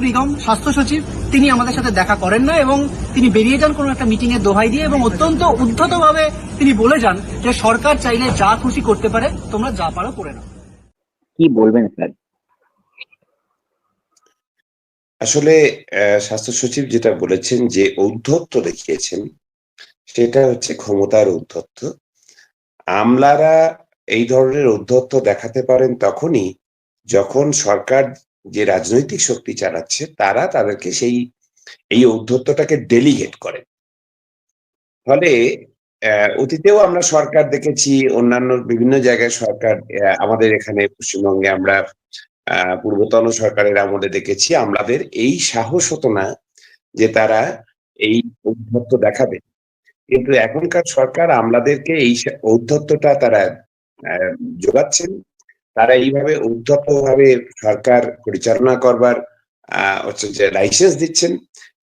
বেগম স্বাস্থ্য সচিব তিনি আমাদের সাথে দেখা করেন না এবং তিনি বেরিয়ে যান কোনো একটা মিটিং এর দোহাই দিয়ে এবং অত্যন্ত উদ্ধত তিনি বলে যান যে সরকার চাইলে যা খুশি করতে পারে তোমরা যা পারো করে নাও। কি বলবেন স্যার? আসলে আহ, স্বাস্থ্য সচিব যেটা বলেছেন যে ঔদ্ধত্য দেখিয়েছেন সেটা হচ্ছে ক্ষমতার ঔদ্ধত্য। আমলারা এই ধরনের ঔদ্ধত্য দেখাতে পারেন তখনই যখন সরকার যে রাজনৈতিক শক্তি চালাচ্ছে, তারা তাদেরকে সেই, এই ঔদ্ধত্যটাকে ডেলিগেট করে। ফলে অতীতেও আমরা সরকার দেখেছি, অন্যান্য বিভিন্ন জায়গায় সরকার আমাদের এখানে পশ্চিমবঙ্গে আমরা পূর্বতন সরকারের আমলে দেখেছি, আমাদের এই সাহস হতো না যে তারা এই ঔদ্ধত্য দেখাবে। কিন্তু এখনকার সরকার আমলাদেরকে এই ঔদ্ধত্যটা তারা যোগাচ্ছেন তারা এইভাবে ঔদ্ধত্য ভাবে সরকার পরিচালনা করবার হচ্ছে যে লাইসেন্স দিচ্ছেন,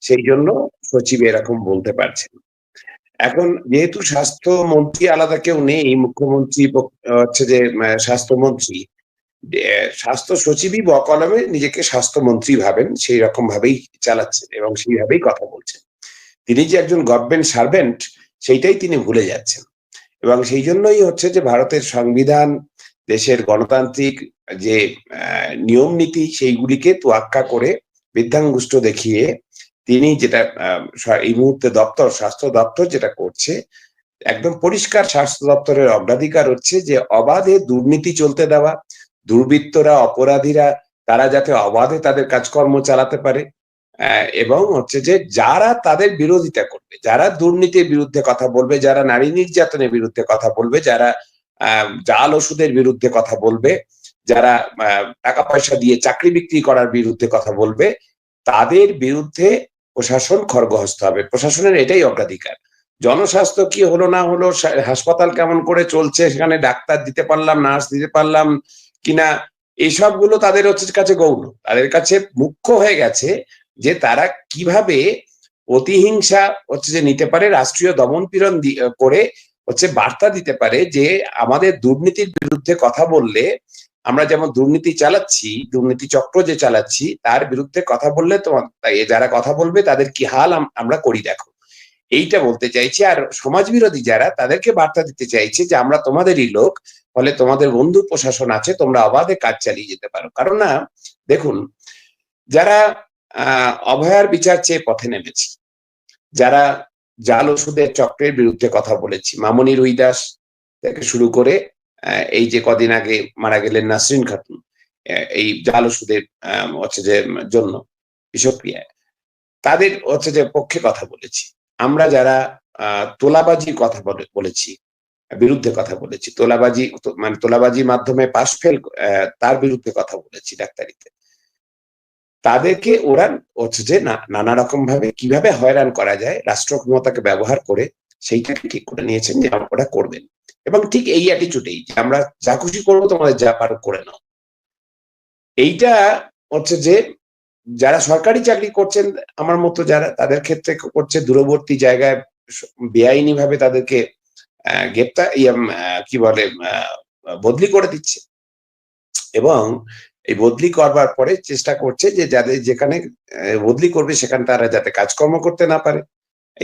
সেই জন্য সচিব এরকম বলতে পারছেন। এখন যেহেতু স্বাস্থ্যমন্ত্রী আলাদা কেউ নেই, মুখ্যমন্ত্রী হচ্ছে যে স্বাস্থ্যমন্ত্রী স্বাস্থ্য সচিবই বকলমে নিজেকে স্বাস্থ্যমন্ত্রী ভাবেন, সেই রকম ভাবেই চালাচ্ছেন এবং সেইভাবেই কথা বলছেন। তিনি যে একজন গভর্নমেন্ট সার্ভেন্ট সেইটাই তিনি ভুলে যাচ্ছেন। এবং সেই জন্যই হচ্ছে যে ভারতের সংবিধান দেশের গণতান্ত্রিক যে নিয়ম নীতি সেইগুলিকে তোয়াক্কা করে বৃদ্ধাঙ্গুষ্ঠ দেখিয়ে তিনি যেটা এই মুহূর্তে দপ্তর, স্বাস্থ্য দপ্তর যেটা করছে, একদম পরিষ্কার স্বাস্থ্য দপ্তরের অগ্রাধিকার হচ্ছে যে, অবাধে দুর্নীতি চলতে দেওয়া, দুর্বৃত্তরা, অপরাধীরা, তারা যাতে অবাধে তাদের কাজকর্ম চালাতে পারে এবং হচ্ছে যে, যারা তাদের বিরোধিতা করবে, যারা দুর্নীতির বিরুদ্ধে কথা বলবে, যারা নারী নির্যাতনের বিরুদ্ধে কথা বলবে, যারা জাল ওষুধের বিরুদ্ধে কথা বলবে, যারা টাকা পয়সা দিয়ে চাকরি বিক্রি করার বিরুদ্ধে কথা বলবে, তাদের বিরুদ্ধে প্রশাসন খড়গহস্ত হবে। প্রশাসনের এটাই অগ্রাধিকার। জনস্বাস্থ্য কি হলো না হলো হাসপাতাল কেমন করে চলছে, সেখানে ডাক্তার দিতে পারলাম, নার্স দিতে পারলাম কিনা এইসবগুলো তাদের হচ্ছে কাছে গৌণ। তাদের কাছে মুখ্য হয়ে গেছে যে তারা কীভাবে প্রতিহিংসা হচ্ছে যে নিতে পারে, রাষ্ট্রীয় দমন পীড়ন করে হচ্ছে বার্তা দিতে পারে যে আমাদের দুর্নীতির বিরুদ্ধে কথা বললে আমরা যেমন দুর্নীতি চালাচ্ছি, দুর্নীতি চক্র যে চালাচ্ছি, তার বিরুদ্ধে কথা বললে তোমার যারা কথা বলবে তাদের কি হাল আম- আমরা করি দেখো। এইটা বলতে চাইছি আর সমাজ বিরোধী যারা, তাদেরকে বার্তা দিতে চাইছে যে আমরা তোমাদেরই লোক, ফলে তোমাদের বন্ধু প্রশাসন আছে, তোমরা অবাধে কাজ চালিয়ে যেতে পারো। কারণ না, দেখুন, যারা অভয়ার বিচার চেয়ে পথে নেমেছি, যারা জাল ওষুধের চক্রের বিরুদ্ধে কথা বলেছি। মামনি রুইদাস থেকে শুরু করে এই যে কদিন আগে মারা গেলেন নাসরিন খাতুন এই জাল ওষুধের হচ্ছে যে জন্য বিষক্রিয়ায়। তাদের হচ্ছে যে পক্ষে কথা বলেছি। আমরা যারা আহ, তোলাবাজির কথা বলে- বলেছি বিরুদ্ধে কথা বলেছি তোলাবাজি মানে তোলাবাজির মাধ্যমে পাশ ফেল তার বিরুদ্ধে কথা বলেছি ডাক্তারিতে। তাদেরকে ওরা হচ্ছে যে নানা রকম ভাবে কীভাবে হয়রান করা যায় রাষ্ট্র ক্ষমতাকে ব্যবহার করে সেইটাকে ঠিক করে নিয়েছেন যে ওরা করবেন। এবং ঠিক এই অ্যাটিচিউডেই যে আমরা যা খুশি করব তোমাদের যা পারো করে নাও। এইটা হচ্ছে যে যারা সরকারি চাকরি করছেন আমার মতো যারা তাদের ক্ষেত্রে করছে দূরবর্তী জায়গায় বেআইনি ভাবে তাদেরকে গ্রেপ্তার ইয়ে, কি বলে বদলি করে দিচ্ছে। এবং এই বদলি করবার পরে চেষ্টা করছে যে যাদের যেখানে বদলি করবে সেখানে তারা যাতে কাজকর্ম করতে না পারে।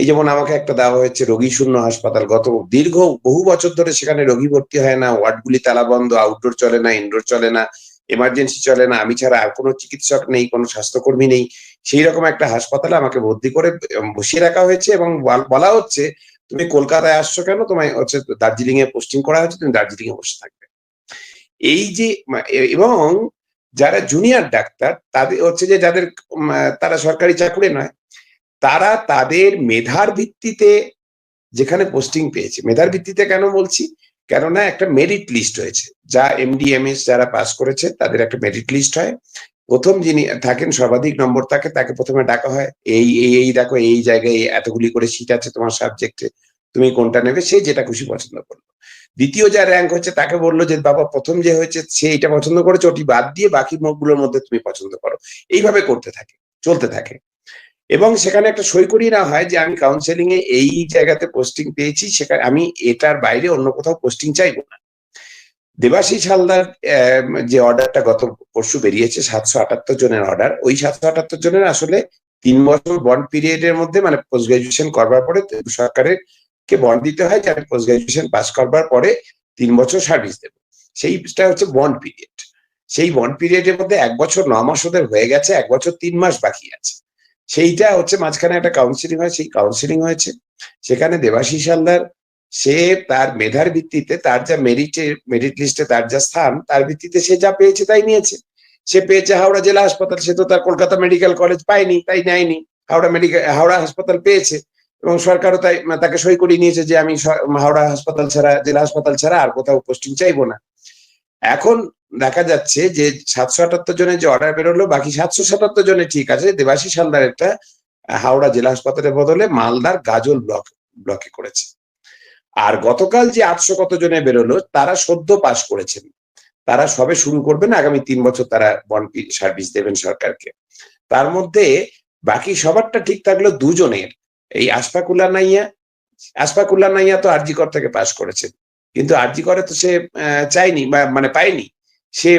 এই যেমন আমাকে একটা দেওয়া হয়েছে, রোগী শূন্য হাসপাতাল। গত দীর্ঘ বহু বছর ধরে সেখানে রোগী ভর্তি হয় না। ওয়ার্ডগুলি তালা বন্ধ আউটডোর চলে না ইনডোর চলে না এমার্জেন্সি চলে না। আমি ছাড়া আর কোনো চিকিৎসক নেই, কোনো স্বাস্থ্যকর্মী নেই। সেই রকম একটা হাসপাতালে আমাকে ভর্তি করে বসিয়ে রাখা হয়েছে এবং বলা হচ্ছে, তুমি কলকাতায় আসছো কেন? তোমায় হচ্ছে দার্জিলিং এ পোস্টিং করা হয়েছে, তুমি দার্জিলিং এ বসে থাকবে। এই যে এবং যারা জুনিয়র ডাক্তার, তাদের হচ্ছে যে যাদের তারা সরকারি চাকরি নয়, তারা তাদের মেধার ভিত্তিতে যেখানে পোস্টিং পেয়েছে। মেধার ভিত্তিতে কেন বলছি? কেননা একটা মেরিট লিস্ট হয়েছে। যা এমডিএমএস যারা পাস করেছে, তাদের একটা মেরিট লিস্ট হয়। প্রথম যিনি থাকেন, সর্বাধিক নম্বর থাকে তাকে প্রথমে ডাকা হয়, এই এই এই দেখো, এই জায়গায় এতগুলি করে সিট আছে তোমার সাবজেক্টে তুমি কোনটা নেবে? সে যেটা খুশি পছন্দ করল। দ্বিতীয় যা র্যাঙ্ক হচ্ছে, তাকে বলল যে, বাবা, প্রথম যে হয়েছে, সে এটা পছন্দ করেছে, ওটি বাদ দিয়ে বাকি মুখগুলোর মধ্যে তুমি পছন্দ করো। এইভাবে করতে থাকে, চলতে থাকে। এবং সেখানে একটা সই করিয়ে নেওয়া হয় যে, আমি কাউন্সেলিং এ এই জায়গাতে পোস্টিং পেয়েছি, সেখানে আমি এটার বাইরে অন্য কোথাও পোস্টিং চাইব না। দেবাশিস হালদার যে অর্ডারটা গত পরশু বেরিয়েছে, সাতশো আটাত্তর জনের অর্ডার ওই সাতশো আটাত্তর জনের আসলে তিন বছর বন্ড পিরিয়ডের মধ্যে মানে পোস্ট গ্রাজুয়েশন করবার পরে সরকারের কে বন্ড দিতে হয় যে আমি পোস্ট গ্রাজুয়েশন পাস করবার পরে তিন বছর সার্ভিস দেবো। সেইটা হচ্ছে বন্ড পিরিয়ড সেই বন্ড পিরিয়ডের মধ্যে এক বছর ন মাস ওদের হয়ে গেছে, এক বছর তিন মাস বাকি আছে। সেইটা হচ্ছে মাঝখানে একটা কাউন্সিলিং হয়, সেই কাউন্সিলিং হয়েছে। সেখানে দেবাশিস হালদার, সে তার মেধার ভিত্তিতে তার যা মেরিটে মেরিট লিস্টে তার যা স্থান, তার ভিত্তিতে সে যা পেয়েছে তাই নিয়েছে। সে পেয়েছে হাওড়া জেলা হাসপাতাল, সে তো তার কলকাতা মেডিকেল কলেজ পায়নি, তাই নেয়নি। হাওড়া মেডিকেল হাওড়া হাসপাতাল পেয়েছে। এবং সরকারও তাই তাকে সই করিয়ে নিয়েছে যে আমি হাওড়া হাসপাতাল ছাড়া, জেলা হাসপাতাল ছাড়া আর কোথাও পোস্টিং চাইব না। এখন দেখা যাচ্ছে যে সাতশো আটাত্তর জনের যে অর্ডার বেরোলো, বাকি সাতশো সাতাত্তর জনে ঠিক আছে, দেবাশিস হালদার একটা হাওড়া জেলা হাসপাতালের বদলে মালদার গাজল ব্লক ব্লকে করেছে। আর গতকাল যে আটশো কত জনে বেরোলো, তারা সদ্য পাশ করেছেন। তারা সবে শুরু করবেন, আগামী তিন বছর তারা বন্ড সার্ভিস দেবেন সরকারকে। তার মধ্যে বাকি সবারটা ঠিক থাকল দুজনের। এই আশফাকুল্লা নাইয়া আশফাকুল্লা নাইয়া তো আরজিকর থেকে পাশ করেছে। কিন্তু আরজিকরে তো সে বা মানে পায়নি। সে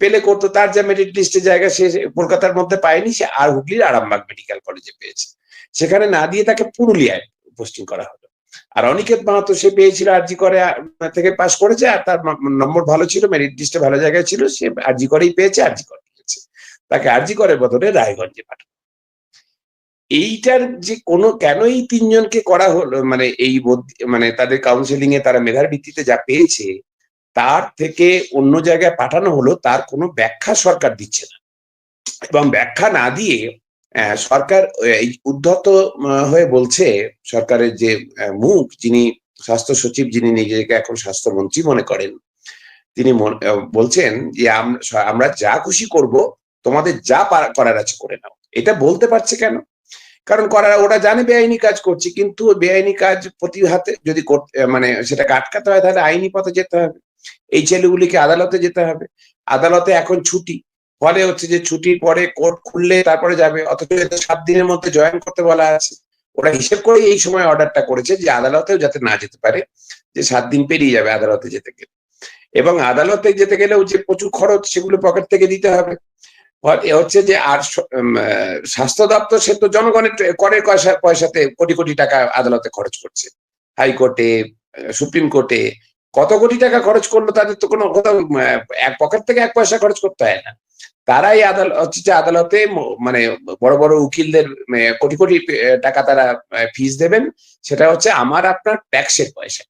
পেলে করতো তার যা মেরিট লিস্টে জায়গা সে কলকাতার মধ্যে পায়নি, সে আর হুগলির আরামবাগ মেডিকেল কলেজে পেয়েছে। সেখানে না দিয়ে তাকে পুরুলিয়ায় পোস্টিং করা হলো। আর অনিকেত মাহাতো সে পেয়েছিল আরজি করে থেকে পাশ করেছে, আর তার নম্বর ভালো ছিল মেরিট লিস্টে ভালো জায়গায় ছিল, সে আরজি করেই পেয়েছে, আরজি করে পেয়েছে তাকে আরজি করের বদলে রায়গঞ্জে পাঠানো এইটার যে কোনো কেন এই তিনজনকে করা হলো মানে এই মানে তাদের কাউন্সিলিং এ তারা মেধার ভিত্তিতে যা পেয়েছে, তার থেকে অন্য জায়গায় পাঠানো হলো, তার কোনো ব্যাখ্যা সরকার দিচ্ছে না। এবং ব্যাখ্যা না দিয়ে সরকার, এই উদ্ধত হয়ে বলছে, সরকারের যে মুখ, যিনি স্বাস্থ্য সচিব, যিনি নিজেকে এখন স্বাস্থ্যমন্ত্রী মনে করেন, তিনি বলছেন যে আমরা যা খুশি করব, তোমাদের যা করার আছে করে নাও। এটা বলতে পারছে কেন? কারণ করার ওরা জানে বেআইনি কাজ করছে, কিন্তু বেআইনি কাজ প্রতি হাতে যদি করতে মানে সেটাকে আটকাতে হয়, তাহলে আইনি পথে যেতে হবে। এই ছেলেগুলিকে আদালতে যেতে হবে। আদালতে এখন ছুটি। ফলে হচ্ছে যে ছুটির পরে কোর্ট খুললে তারপরে যাবে, অথচ সাত দিনের মধ্যে জয়েন করতে বলা আছে। ওরা হিসেব করে এই সময় অর্ডারটা করেছে যে আদালতেও যাতে না যেতে পারে, যে সাত দিন পেরিয়ে যাবে আদালতে যেতে গেলে। এবং আদালতে যেতে গেলেও যে প্রচুর খরচ, সেগুলো পকেট থেকে দিতে হবে। হচ্ছে যে আর স্বাস্থ্য দপ্তর সে তো জনগণের করের পয়সা- পয়সাতে কোটি কোটি টাকা আদালতে খরচ করছে। হাইকোর্টে সুপ্রিম কোর্টে কত কোটি টাকা খরচ করল তাদের তো কোনো কোথাও এক পকেট থেকে এক পয়সা খরচ করতে হয় না। তারাই আদালত হচ্ছে যে আদালতে মানে বড় বড় উকিলদের কোটি কোটি টাকা তারা ফিস দেবেন। সেটা হচ্ছে আমার, আপনার ট্যাক্সের পয়সা।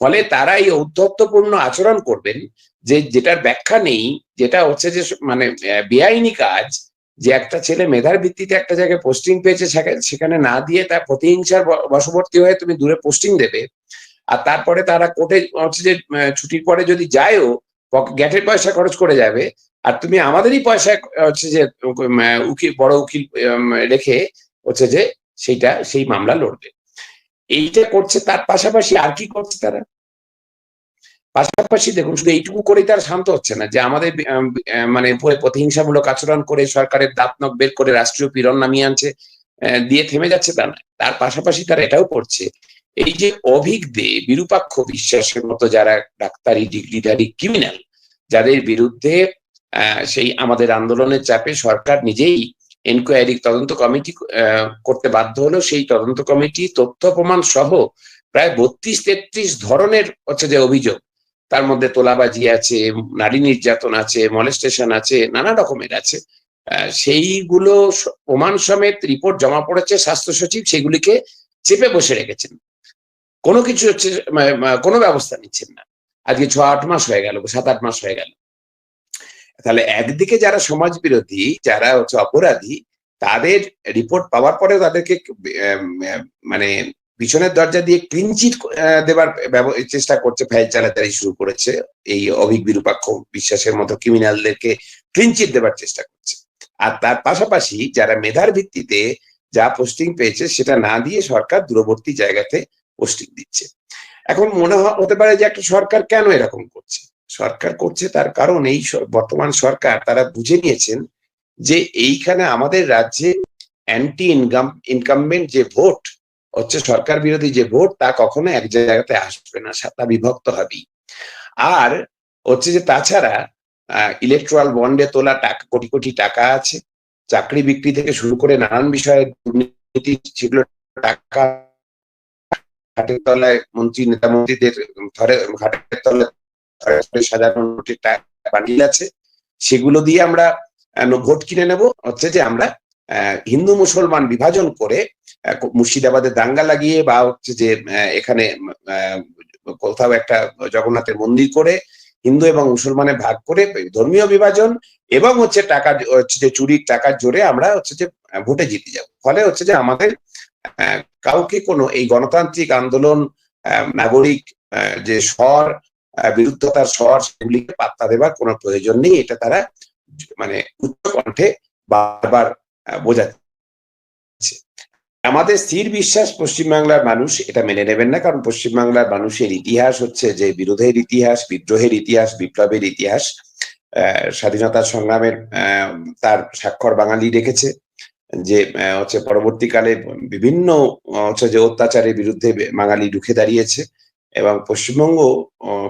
ফলে তারা এই ঔদ্ধত্যপূর্ণ আচরণ করবেন যে যেটার ব্যাখ্যা নেই যেটা হচ্ছে যে মানে বেআইনি কাজ যে একটা ছেলে মেধার ভিত্তিতে একটা জায়গায় পোস্টিং পেয়েছে, সেখা- সেখানে না দিয়ে তার প্রতিহিংসার বশবর্তী হয়ে তুমি দূরে পোস্টিং দেবে। আর তারপরে তারা কোর্টে হচ্ছে যে ছুটির পরে যদি যায়ও গ্যাটের পয়সা খরচ করে যাবে। আর তুমি আমাদেরই পয়সা হচ্ছে যে উকিল, বড় উকিল রেখে হচ্ছে যে, সেইটা, সেই মামলা লড়বে। এইটা করছে তার পাশাপাশি আর কি করছে তারা? পাশাপাশি দেখুন, শুধু এইটুকু করেই তারা শান্ত হচ্ছে না, যে আমাদের মানে প্রতিহিংসামূলক আচরণ করে সরকারের দাঁত নখ বের করে রাষ্ট্রীয় পীড়ন নামিয়ে আনছে দিয়ে থেমে যাচ্ছে তা না, তার পাশাপাশি তারা এটাও করছে। এই যে অভিজ্ঞে বিরূপাক্ষ বিশ্বাসের মতো যারা ডাক্তারি, ডিগ্রিধারী ক্রিমিনাল যাদের বিরুদ্ধে সেই আমাদের আন্দোলনের চাপে সরকার নিজেই এনকোয়ারি তদন্ত কমিটি করতে বাধ্য হলো, সেই তদন্ত কমিটি, তথ্য প্রমাণ সহ প্রায় বত্রিশ তেত্রিশ ধরনের হচ্ছে যে অভিযোগ তার মধ্যে তোলাবাজি আছে, নারী নির্যাতন আছে মলেস্টেশন আছে, নানা রকমের আছে। সেইগুলো প্রমাণ সমেত রিপোর্ট জমা পড়েছে স্বাস্থ্য সচিব, সেগুলিকে চেপে বসে রেখেছেন। কোনো কিছু হচ্ছে কোনো ব্যবস্থা নিচ্ছেন না। আজকে ছ আট মাস হয়ে গেল সাত আট মাস হয়ে গেল। তাহলে একদিকে যারা সমাজ বিরোধী যারা হচ্ছে অপরাধী, তাদের রিপোর্ট পাওয়ার পরে তাদেরকে মানে পিছনের দরজা দিয়ে ক্লিনচিট দেবার চেষ্টা করছে ফাইল চালাচালি শুরু করেছে। এই অভিক বিরূপাক্ষ বিশ্বাসের মতো ক্রিমিনালদেরকে ক্লিনচিট দেবার চেষ্টা করছে। আর তার পাশাপাশি যারা মেধার ভিত্তিতে যা পোস্টিং পেয়েছে, সেটা না দিয়ে সরকার দূরবর্তী জায়গাতে পোস্টিং দিচ্ছে। এখন মনে হতে পারে যে একটা সরকার কেন এরকম করছে? সরকার করছে তার কারণ এই বর্তমান সরকার, তারা বুঝে নিয়েছেন যে এইখানে আমাদের রাজ্যে অ্যান্টি ইনকাম ইনকামবেন্ট যে ভোট হচ্ছে সরকার বিরোধী যে ভোট, তা কখনো এক জায়গাতে আসবে না তা বিভক্ত হবেই। আর হচ্ছে যে তাছাড়া ইলেকট্রাল বন্ডে তোলা টাকা, কোটি কোটি টাকা আছে। চাকরি বিক্রি থেকে শুরু করে নানান বিষয়ে দুর্নীতি, সেগুলো টাকা ঘাটের তলায় মন্ত্রী, নেতা মন্ত্রীদের ধরে ঘাটের তলায় সাজানো বান্ডিল আছে। সেগুলো দিয়ে আমরা ভোট কিনে নেব। হচ্ছে যে আমরা হিন্দু মুসলমান বিভাজন করে মুর্শিদাবাদে দাঙ্গা লাগিয়ে বা হচ্ছে যে এখানে কোথাও একটা জগন্নাথের মন্দির করে হিন্দু এবং মুসলমানে ভাগ করে ধর্মীয় বিভাজন এবং হচ্ছে টাকা হচ্ছে যে চুরির টাকার জোরে আমরা হচ্ছে যে ভোটে জিতে যাব। ফলে হচ্ছে যে আমাদের কাউকে কোনো এই গণতান্ত্রিক আন্দোলন নাগরিক যে স্বর বিরুদ্ধতার স্বর সেগুলিকে পাত্তা দেবার কোনো প্রয়োজন নেই। এটা তারা মানে উচ্চ কণ্ঠে বারবার বোঝাচ্ছে। আমাদের স্থির বিশ্বাস পশ্চিমবাংলার মানুষ এটা মেনে নেবেন না, কারণ পশ্চিমবাংলার মানুষের ইতিহাস হচ্ছে যে বিরোধের ইতিহাস, বিদ্রোহের ইতিহাস, বিপ্লবের ইতিহাস স্বাধীনতা সংগ্রামের তার স্বাক্ষর বাঙালি রেখেছে, যে হচ্ছে পরবর্তীকালে বিভিন্ন, হচ্ছে যে অত্যাচারের বিরুদ্ধে বাঙালি রুখে দাঁড়িয়েছে এবং পশ্চিমবঙ্গ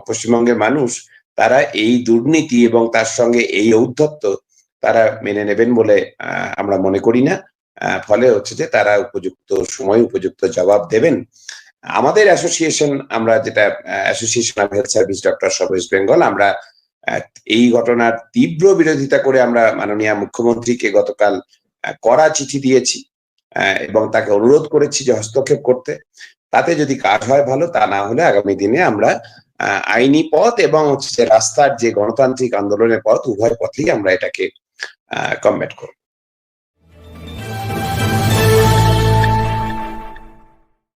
পশ্চিমবঙ্গের মানুষ তারা এই দুর্নীতি এবং তার সঙ্গে এই ঔদ্ধত্য তারা মেনে নেবেন বলে আমরা মনে করি না। ফলে হচ্ছে যে তারা উপযুক্ত সময়, উপযুক্ত জবাব দেবেন। আমাদের অ্যাসোসিয়েশন আমরা যেটা association of health service doctor of West Bengal আমরা এই ঘটনার তীব্র বিরোধিতা করে আমরা মাননীয় মুখ্যমন্ত্রীকে গতকাল কড়া চিঠি দিয়েছি এবং তাকে অনুরোধ করেছি যে হস্তক্ষেপ করতে। তাতে যদি কাজ হয় ভালো, তা না হলে আগামী দিনে আমরা আইনি পথ এবং হচ্ছে রাস্তার যে গণতান্ত্রিক আন্দোলনের পথ, উভয় পথেই আমরা এটাকে কমব্যাট করব।